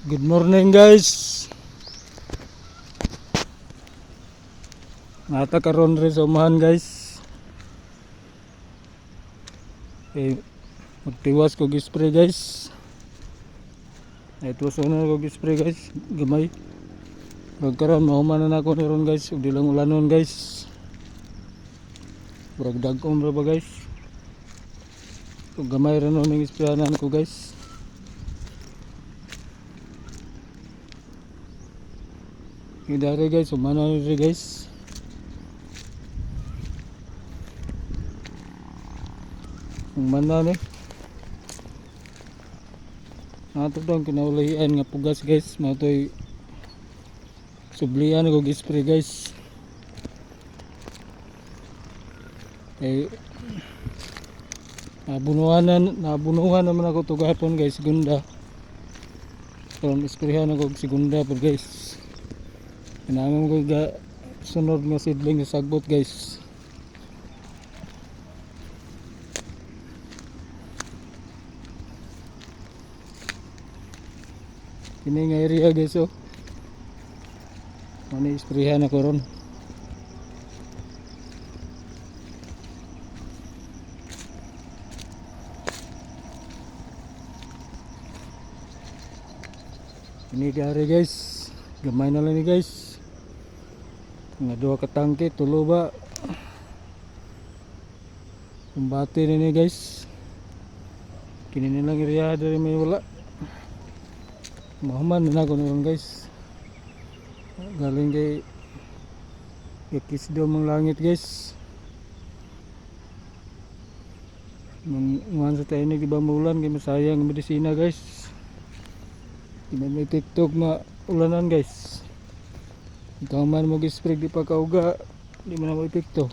Good morning guys. Nata karon rin sa umahan guys. Eh, magtiwas ko gispray guys. Ito sa una ko gispray guys. Gamay. Magkaroon, mahuman na ako ron guys. Ug di lang ulanon guys. Murag dagkom ra ba guys. Gamay rin ang isprayanan ko guys. Hidari guys, umano rin guys. Umano ni. Ato tong kinaulahian nga pugas guys, mo toy sublian ko gispray guys. Eh nabunuhan nabunuhan naman ako to gahapon guys, gunda. So, isprehan ako og segunda po guys. Kailangan ko ga sunod nga seedling sa sagbot guys. Kini nga area guys oh. Ano isprehan ako ron. Ini gari guys. Gamay na lang ni guys. Nga dua ka tangke, tulo ba? Kumbati na ni guys. Kini nilang area dari may wala. Mahuman na ako guys. Galing kay Yakis daw mga langit guys. Nung uwan sa tayo di ba maulan kay masayang ang medisina guys. Ba may tiktok na ulanan guys. Ikaw man mag-spray di pa kauga, di mo na mo epekto.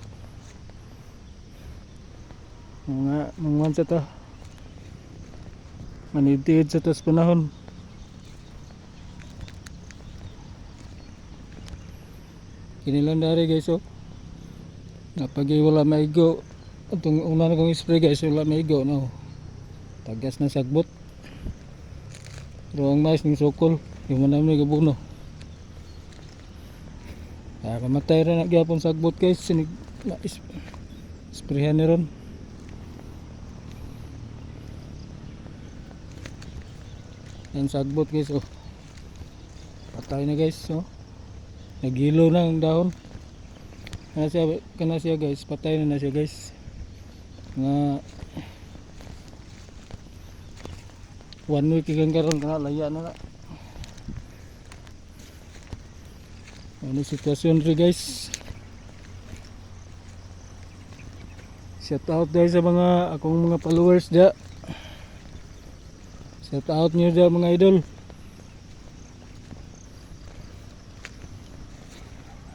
Mga mga sa ta. Manitid sa tas panahon. Kinilang dari guys oh. Napagi wala maigo. Itong una na kong spray guys, wala maigo no. Tagas na sagbot. Pero ang mais ng sokol, yung manam ni gabuno. Ah, kamatay ra na gyapon sagbot guys, sinig na is, sprayhan ni ron. Yan sagbot guys oh. Patay na guys oh. Nagilo na ang dahon. Kana siya, kana siya guys, patay na na siya guys. Nga one week ikan karon kana laya na na. Ano sitwasyon rin guys. Shout out guys sa mga akong mga followers da. Shout out niyo da mga idol.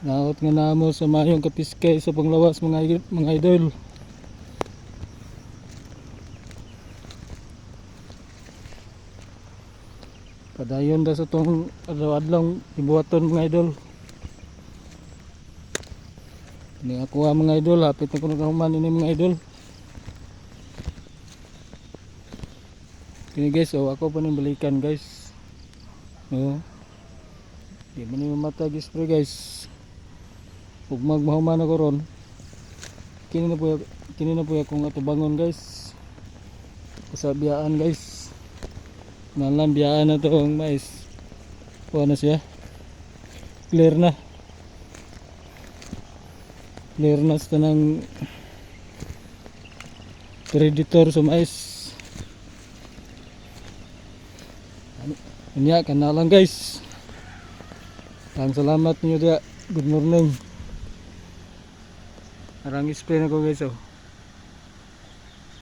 Naot nga namo sa mayong kapiskay sa panglawas mga mga idol. Padayon da sa tong adlaw-adlaw ibuhaton mga idol. Ni ako ha, mga idol, hapit na ko nakahuman ini mga idol. Kini guys, oh, ako pa ning balikan guys. Oh. Di man ni mata gispray guys. Ug magmahuman ako ron. Kini na po kini na po akong atubangon guys. Kasabiyaan guys. Nalan biyaan na to ang mais. Kuha na siya. Clear na. Clear na sa tanang predator sa mais. Ano? Kanya, kanalang guys. Ang salamat niyo dia. Good morning. Arang spray na ko guys oh.